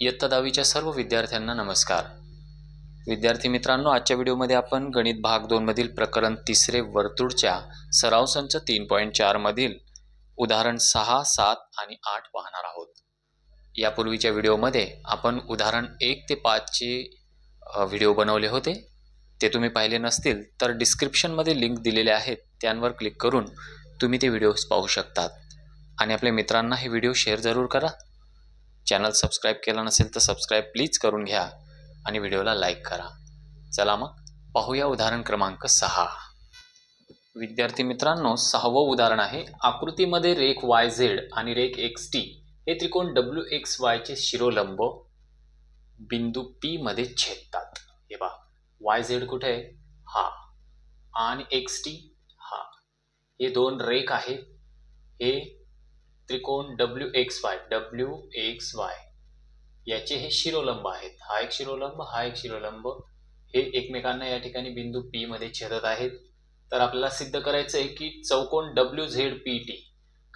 इयत्ता दहावीच्या सर्व विद्यार्थ्यांना नमस्कार. विद्यार्थी मित्रांनो आजच्या व्हिडिओमध्ये आपण गणित भाग दोनमधील प्रकरण तिसरे वर्तुळच्या सराव संच तीन पॉईंट चारमधील उदाहरण सहा सात आणि आठ पाहणार आहोत. यापूर्वीच्या व्हिडिओमध्ये आपण उदाहरण एक ते पाचचे व्हिडिओ बनवले होते. ते तुम्ही पाहिले नसतील तर डिस्क्रिप्शनमध्ये लिंक दिलेले आहेत त्यांवर क्लिक करून तुम्ही ते व्हिडिओज पाहू शकतात. आणि आपल्या मित्रांना हे व्हिडिओ शेअर जरूर करा. चॅनल सबस्क्राईब केला नसेल तर सबस्क्राईब प्लीज करून घ्या आणि व्हिडिओला लाईक करा. चला मग पाहूया उदाहरण क्रमांक सहा. विद्यार्थी मित्रांनो सहावं उदाहरण आहे. आकृतीमध्ये रेख वाय झेड आणि रेख एक्स टी हे त्रिकोण डब्ल्यू एक्स वायचे शिरोलंब बिंदू पी मध्ये छेदतात. हे बा वाय झेड कुठे आहे? हा. आणि एक्स टी हा. हे दोन रेख आहेत. हे त्रिकोण W X Y W X Y याचे हे शिरोलंब आहेत. हा एक शिरोलंब हा एक शिरोलंब. हे एकमेकांना या ठिकाणी बिंदू पी मध्ये छेदत आहेत. तर आपल्याला सिद्ध करायचं आहे की चौकोन W Z P T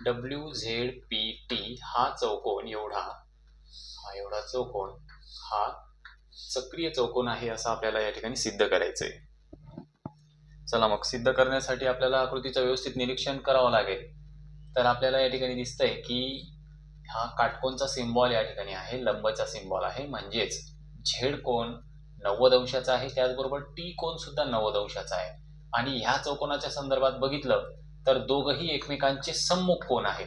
W Z P T हा चौकोन एवढा. हा एवढा चौकोन. हा सक्रिय चौकोन आहे असं आपल्याला या ठिकाणी सिद्ध करायचं आहे चला मग सिद्ध करण्यासाठी आपल्याला आकृतीचं व्यवस्थित निरीक्षण करावं लागेल. तर आपल्याला या ठिकाणी दिसतंय की हा काटकोनचा सिम्बॉल या ठिकाणी आहे लंबचा सिम्बॉल आहे. म्हणजेच झेड कोण नव्वद अंशाचा आहे त्याचबरोबर टी कोण सुद्धा नव्वद अंशाचा आहे. आणि ह्या चौकोनाच्या संदर्भात बघितलं तर दोघही एकमेकांचे सम्मुख कोण आहेत.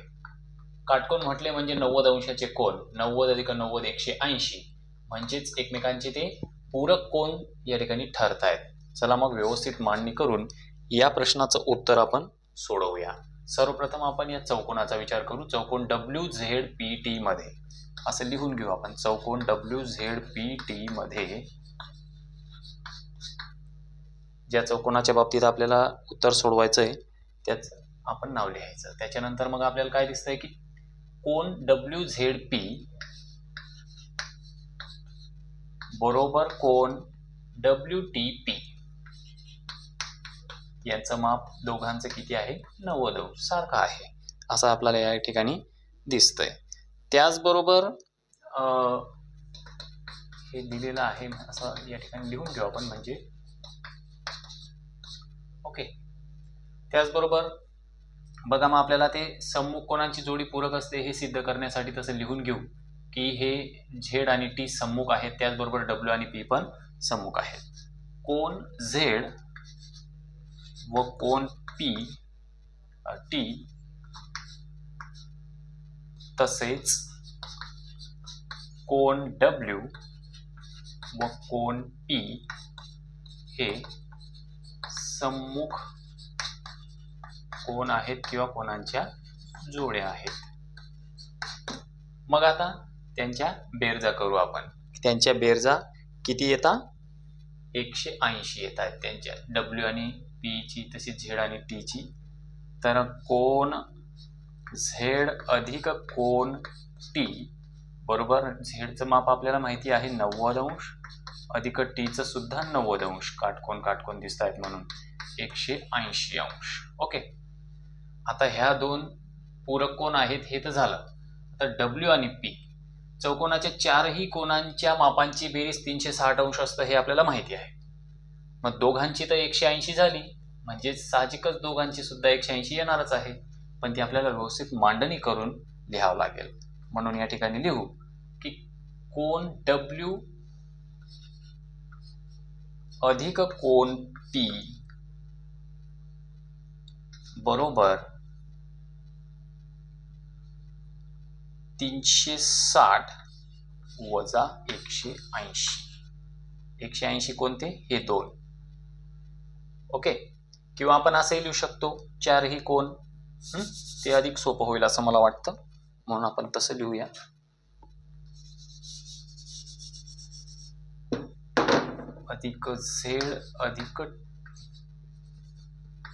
काटकोन म्हटले म्हणजे नव्वद अंशाचे कोण नव्वद अधिक नव्वद एकशे ऐंशी. म्हणजेच एकमेकांचे ते पूरक कोण या ठिकाणी ठरत आहेत चला मग व्यवस्थित मांडणी करून या प्रश्नाचं उत्तर आपण सोडवूया. सर्वप्रथम आपण या चौकोनाचा विचार करू. चौकोन डब्ल्यू झेड पी टी मध्ये. असं लिहून घेऊ आपण. चौकोन डब्ल्यू झेड पी टी मध्ये ज्या चौकोनाच्या बाबतीत आपल्याला उत्तर सोडवायचं आहे त्याच आपण नाव लिहायचं. त्याच्यानंतर मग आपल्याला काय दिसतंय की कोण डब्ल्यू झेड पी बरोबर कोण डब्ल्यू टी पी यांचं माप दोघांचं किती आहे? नव्वद अंश सारखं आहे. असं आपल्याला या ठिकाणी दिसतंय. त्याचबरोबर हे दिलेलं आहे असं या ठिकाणी लिहून घेऊ आपण म्हणजे. ओके. त्याचबरोबर बघा मग आपल्याला ते सम्मुख कोणाची जोडी पूरक असते हे सिद्ध करण्यासाठी तसं लिहून घेऊ की हे झेड आणि टी सम्मुख आहेत त्याचबरोबर डब्ल्यू आणि पी पण सम्मुख आहेत. कोण झेड व कोण पी टी तसेच कोण डब्ल्यू व कोण पी हे सम्मुख कोण आहेत किंवा कोणांच्या जोड्या आहेत. मग आता त्यांच्या बेरजा करू आपण. त्यांच्या बेरजा किती येतात एकशे ऐंशी येत आहेत त्यांच्या. डब्ल्यू आणि पीची तशीच झेड आणि टीची. तर कोण झेड अधिक कोण टी? बरोबर? झेडचं माप आपल्याला माहिती आहे नव्वद अंश. अधिक टीचं सुद्धा नव्वद अंश. काटकोन काटकोन दिसत आहेत म्हणून. एकशे ऐंशी अंश. ओके. आता ह्या दोन पूरक कोण आहेत हे तर झालं. आता डब्ल्यू आणि पी. चौकोनाच्या चारही कोणांच्या मापांची बेरीज तीनशे साठ अंश असतं हे आपल्याला माहिती आहे. मग दोघांची तर एकशे ऐंशी झाली. म्हणजेच साहजिकच दोघांची सुद्धा एकशे ऐंशी येणारच आहे. पण ती आपल्याला व्यवस्थित मांडणी करून लिहावं लागेल. म्हणून या ठिकाणी लिहू की कोण डब्ल्यू अधिक कोण टी बरोबर तीनशे साठ वजा एकशे ऐंशी. एकशे ऐंशी कोणते? हे दोन. ओके? किंवा आपण असंही लिहू शकतो चारही कोण ते अधिक सोपं होईल असं मला वाटतं. म्हणून आपण तसं लिहूया. अधिक झेड अधिक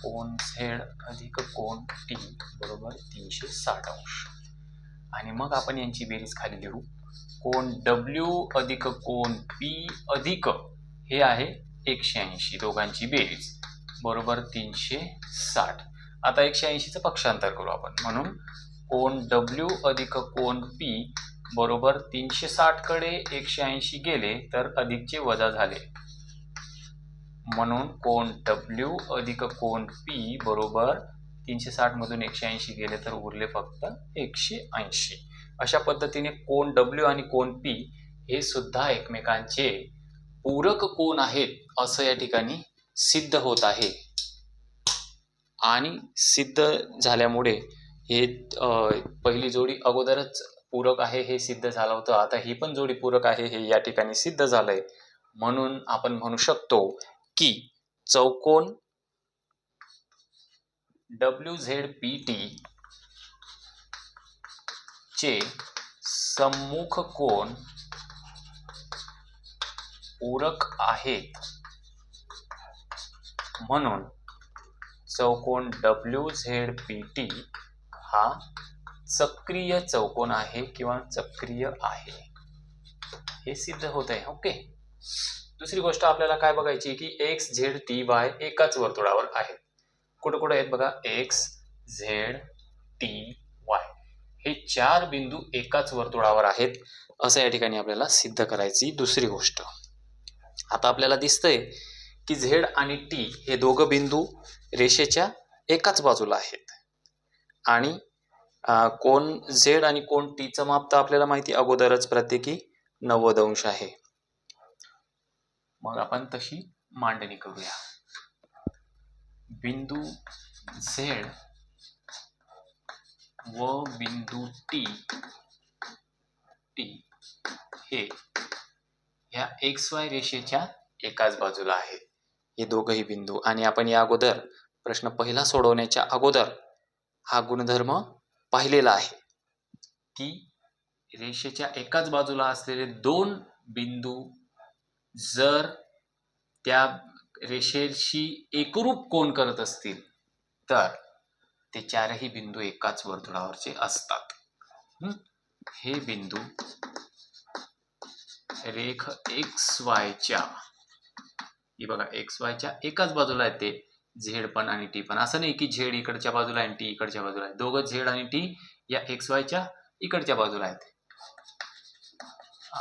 कोण झेड अधिक कोण टी बरोबर तीनशे साठ अंश. आणि मग आपण यांची बेरीज खाली लिहू. कोण डब्ल्यू अधिक कोण पी अधिक हे आहे एकशे ऐंशी. दोघांची बेरीज. बरोबर तीनशे साठ. आता एकशे ऐंशीचं पक्षांतर करू आपण. म्हणून कोण डब्ल्यू अधिक कोण पी बरोबर तीनशे साठकडे एकशे ऐंशी गेले तर अधिकचे वजा झाले. म्हणून कोण डब्ल्यू अधिक कोण पी बरोबर तीनशे साठ मधून एकशे ऐंशी गेले तर उरले फक्त एकशे ऐंशी. अशा पद्धतीने कोण डब्ल्यू आणि कोण पी हे सुद्धा एकमेकांचे पूरक कोण आहेत असं या ठिकाणी सिद्ध होत आहे. आणि सिद्ध झाल्यामुळे हे पहिली जोडी अगोदरच पूरक आहे हे सिद्ध झालं होतं. आता ही पण जोडी पूरक आहे हे या ठिकाणी सिद्ध झालंय. म्हणून आपण म्हणू शकतो की चौकोन डब्ल्यू झेड पी टी चे सम्मुख कोण पूरक आहेत. म्हणून चौकोन डब्ल्यू झेड पी टी हा चक्रीय चौकोन आहे किंवा चक्रीय आहे. हे सिद्ध होत आहे ओके? दुसरी गोष्ट आपल्याला काय बघायची की एक्स झेड टी वाय एकाच वर्तुळावर आहेत कुठं कुठं आहेत बघा? एक्स झेड टी वाय हे चार बिंदू एकाच वर्तुळावर आहेत असं या ठिकाणी आपल्याला सिद्ध करायची दुसरी गोष्ट. आता आपल्याला दिसतंय की झेड आणि टी हे दोघं बिंदू रेषेच्या एकाच बाजूला आहेत. आणि कोण झेड आणि कोण टीचं माप तर आपल्याला माहिती अगोदरच प्रत्येकी नव्वद अंश आहे. मग आपण तशी मांडणी करूया. बिंदू झेड व बिंदू टी टी हे ह्या एक्स वाय रेषेच्या एकाच बाजूला आहेत. हे दोघंही बिंदू. आणि आपण या अगोदर प्रश्न पहिला सोडवण्याच्या अगोदर हा गुणधर्म पाहिलेला आहे. की रेषेच्या एकाच बाजूला असलेले दोन बिंदू जर त्या रेषेशी एकरूप कोण करत असतील तर ते चारही बिंदू एकाच वर्तुळावरचे असतात. हे? बिंदू रेख एक्स वायच्या ही बघा एक्स वायच्या एकाच बाजूला आहे ते झेड पण आणि टी पण. असं नाही की झेड इकडच्या बाजूला आहे आणि टी इकडच्या बाजूला आहे. दोघं झेड आणि टी या एक्स वायच्या इकडच्या बाजूला आहेत.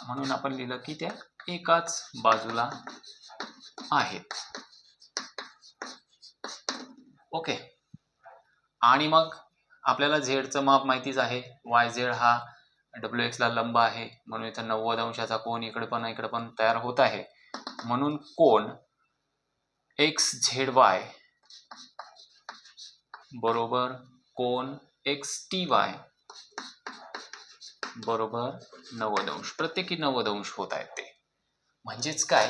म्हणून आपण लिहिलं की त्या एकाच बाजूला आहेत. ओके. आणि मग आपल्याला झेडचं माप माहितीच आहे. वाय झेड हा डब्ल्यू एक्सला लंब आहे. म्हणून इथं नव्वद अंशाचा कोण इकडे पण इकडे पण तयार होत आहे. म्हणून कोण एक्स झेड वाय बरोबर कोण एक्स टी वाय बरोबर नव्वद अंश. प्रत्येकी नव्वद अंश होत आहेत ते. म्हणजेच काय?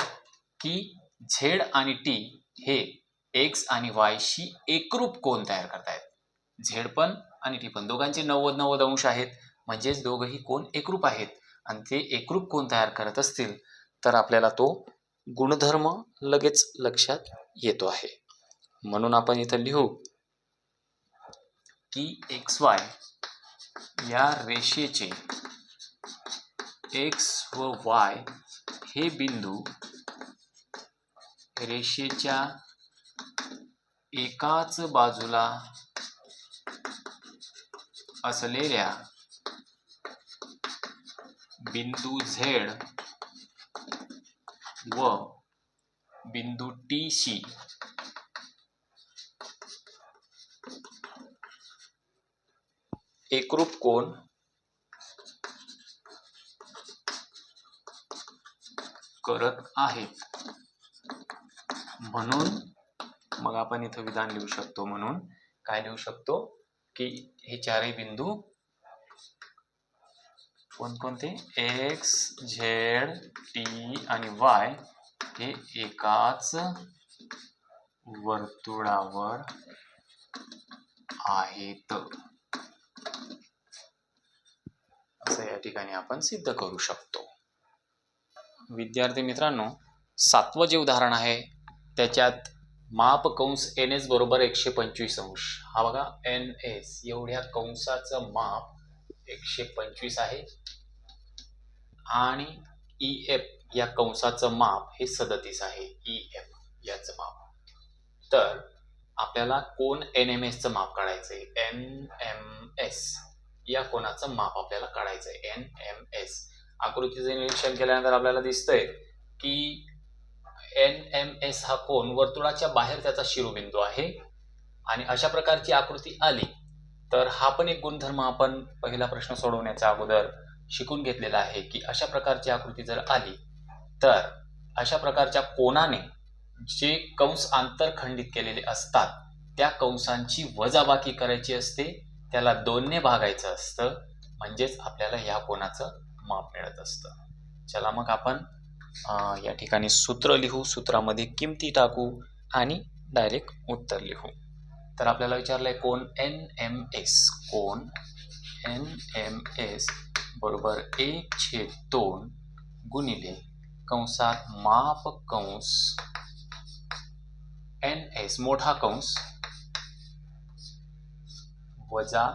की झेड आणि टी हे एक्स आणि वाय शी एकरूप कोण तयार करतायत. झेड पण आणि टी पण दोघांचे नव्वद नव्वद अंश आहेत. म्हणजेच दोघंही कोण एकरूप आहेत. आणि ते एकरूप कोण तयार करत असतील तर आपल्याला तो गुणधर्म लगेच लक्षात येतो आहे. म्हणून आपण इथं लिहू की एक्स वाय या रेषेचे एक्स व वाय हे बिंदू रेषेच्या एकाच बाजूला असलेल्या बिंदू झेड व बिंदू टी शी एकरूप कोण करत आहेत म्हणून मग आपण इथं विधान लिहू शकतो म्हणून. काय लिहू शकतो? की हे चारही बिंदू कोणकोणते? एक्स झेड टी आणि वाय हे एकाच वर्तुळावर आहेत. असं या ठिकाणी आपण सिद्ध करू शकतो. विद्यार्थी मित्रांनो सातवं जे उदाहरण आहे त्याच्यात माप कंस एन एस बरोबर एकशे पंचवीस अंश. हा बघा एन एस एवढ्या कंसाचं माप एकशे पंचवीस आहे. आणि ई एफ या कंसाचं माप हे सदतीस आहे. ई एफ याचं माप. तर आपल्याला कोण एन एम एसचं माप काढायचंय? एन एम एस या कोणाचं माप आपल्याला काढायचं आहे एन एम एस आकृतीचं निरीक्षण केल्यानंतर आपल्याला दिसतंय की एन एम एस हा कोण? वर्तुळाच्या बाहेर त्याचा शिरोबिंदू आहे. आणि अशा प्रकारची आकृती आली तर हा पण एक गुणधर्म आपण पहिला प्रश्न सोडवण्याच्या अगोदर शिकून घेतलेला आहे की अशा प्रकारची आकृती जर आली तर अशा प्रकारच्या कोनाने जे कंस आंतरखंडित केलेले असतात त्या कंसांची वजाबाकी करायची असते त्याला दोनने भागायचं असतं म्हणजेच आपल्याला ह्या कोणाचं माप मिळत असतं. चला मग आपण या ठिकाणी सूत्र लिहू सूत्रामध्ये किमती टाकू आणि डायरेक्ट उत्तर लिहू. तर आपल्याला विचारलंय कोण? एन एम एस कोण? एन एम एस बरोबर एक छेद दोन गुणिले कंसात माप कंस एन एस मोठा कंस वजा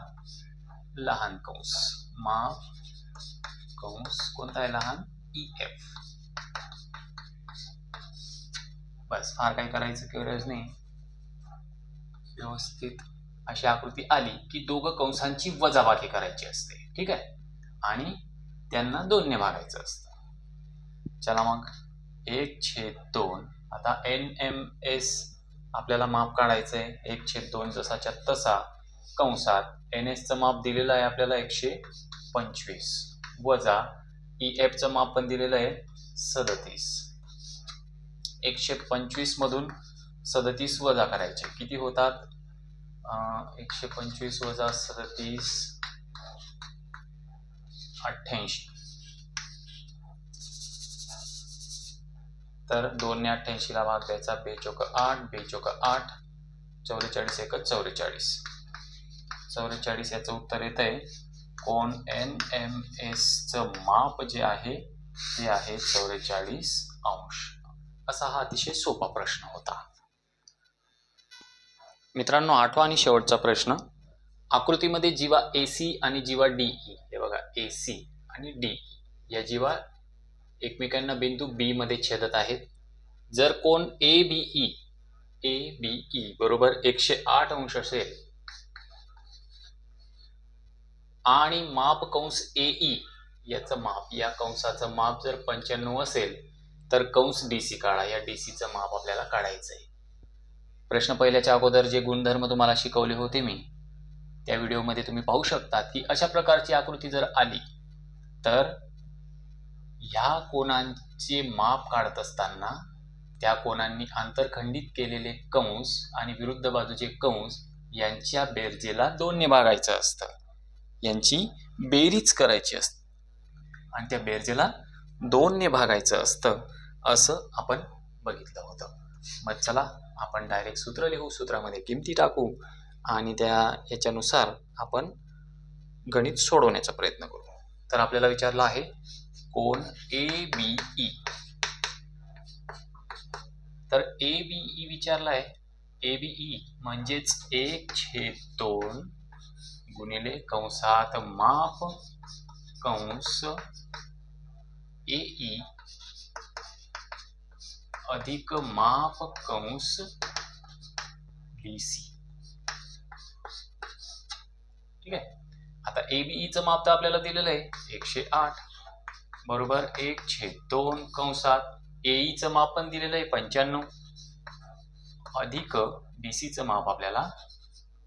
लहान कंस. माप कंस कोणता आहे लहान? ई एफ बस फार काही करायचं गरज नाही. व्यवस्थित अशी आकृती आली की दोघं कंसांची वजाबाकी करायची असते. ठीक आहे? आणि त्यांना दोनने भागायचं असतं. चला मग. एक छेद दोन. आता एन एम एस आपल्याला माप काढायचं आहे एक छेद दोन जसाच्या तसा. कंसात एन एसचं माप दिलेलं आहे आपल्याला एकशे पंचवीस. वजा ई एफचं माप पण दिलेलं आहे सदतीस. एकशे पंचवीस मधून सदतीस वजा करायचे. किती होतात? एकशे पंचवीस वजा सदतीस अठ्ठ्याऐंशी. तर दोनने अठ्ठ्याऐंशीला भाग द्यायचा बेचोक आठ बेचोक आठ चौवेचाळीस एक चौवेचाळीस चौवेचाळीस याचं उत्तर येत आहे कोण? एन एम एसचं माप जे आहे ते आहे चौवेचाळीस अंश. असा हा अतिशय सोपा प्रश्न होता. मित्रांनो आठवा आणि शेवटचा प्रश्न. आकृतीमध्ये जीवा ए सी आणि जीवा डी ई हे बघा ए सी आणि डी ई या जीवा एकमेकांना बिंदू बी मध्ये छेदत आहेत. जर कोण A B E A B E बरोबर एकशे आठ अंश असेल. आणि माप कंस ए ई याचं माप या कंसाचं माप जर पंच्याण्णव असेल तर कंस डी सी काढा. या डी सीचं माप आपल्याला काढायचं आहे प्रश्न पहिल्याच्या अगोदर जे गुणधर्म तुम्हाला शिकवले होते मी त्या व्हिडिओमध्ये तुम्ही पाहू शकता की अशा प्रकारची आकृती जर आली तर ह्या कोणांचे माप काढत असताना त्या कोणांनी आंतरखंडित केलेले कंस आणि विरुद्ध बाजूचे कंस यांच्या बेरजेला दोनने भागायचं असतं. यांची बेरीज करायची असते. आणि त्या बेरजेला दोनने भागायचं असतं असं आपण बघितलं होतं. मग चला आपण डायरेक्ट सूत्र लिहू सूत्रामध्ये किमती टाकू आणि त्या याच्यानुसार आपण गणित सोडवण्याचा प्रयत्न करू. तर आपल्याला विचारलं आहे कोण ए बी ई तर ए बी ई e विचारला आहे. ए बी ई म्हणजेच एक छेद दोन गुणिले कंसात माप कंस ए ई e अधिक माप कंस बीसी ठीक आहे? आता ए बी e माप तर आपल्याला दिलेलं आहे. एकशे आठ. बरोबर? एक छेद दोन कंसात एईचं e माप पण दिलेलं आहे पंच्याण्णव. अधिक बीसीचं माप आपल्याला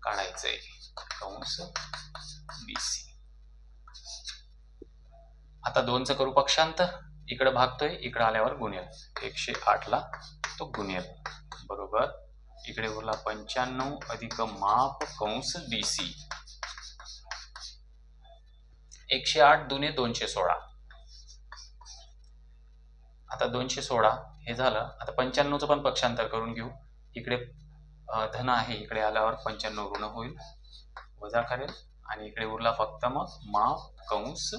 काढायचं आहे कंस बीसी आता दोनचं करू पक्षांतर. इकडे भागतोय इकडे आल्यावर गुणेल. एकशे आठला तो गुणेल. बरोबर? इकडे उरला पंच्याण्णव अधिक माप कंस बी सी एकशे आठ दुने दोनशे सोळा. आता दोनशे सोळा हे झालं. आता पंच्याण्णवचं पण पक्षांतर करून घेऊ. इकडे धन आहे इकडे आल्यावर पंच्याण्णव ऋण होईल. वजा करेल. आणि इकडे उरला फक्त मग माप कंस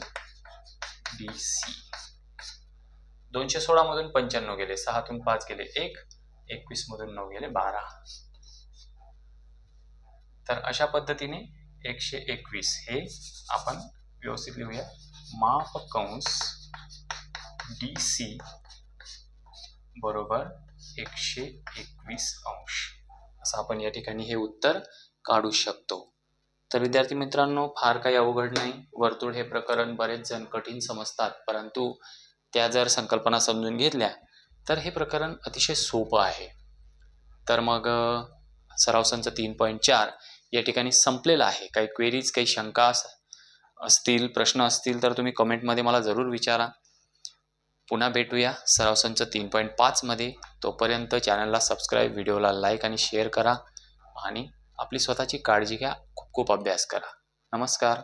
बी सी दोनशे सोळा मधून पंच्याण्णव गेले सहातून पाच गेले एक एकवीस मधून नऊ गेले बारा. तर अशा पद्धतीने एकशे एकवीस हे आपण व्यवस्थित लिहूया. माप कंस डी सी बरोबर एकशे एकवीस अंश. असं आपण या ठिकाणी हे उत्तर काढू शकतो. तर विद्यार्थी मित्रांनो फार काही अवघड नाही. वर्तुळ हे प्रकरण बरेच जण कठीण समजतात परंतु त्या जर संकल्पना समजून घेतल्या तर हे प्रकरण अतिशय सोपं आहे. तर मग सराव संच तीन पॉईंट चार या ठिकाणी संपलेला आहे. काही क्वेरीज काही शंका अस- असतील प्रश्न असतील तर तुम्ही कमेंटमध्ये मला जरूर विचारा. पुन्हा भेटूया सराव संच तीन पॉईंट पाचमध्ये तोपर्यंत चॅनलला सबस्क्राईब व्हिडिओला लाईक आणि शेअर करा. आणि आपली स्वतःची काळजी घ्या. खूप खूप अभ्यास करा. नमस्कार.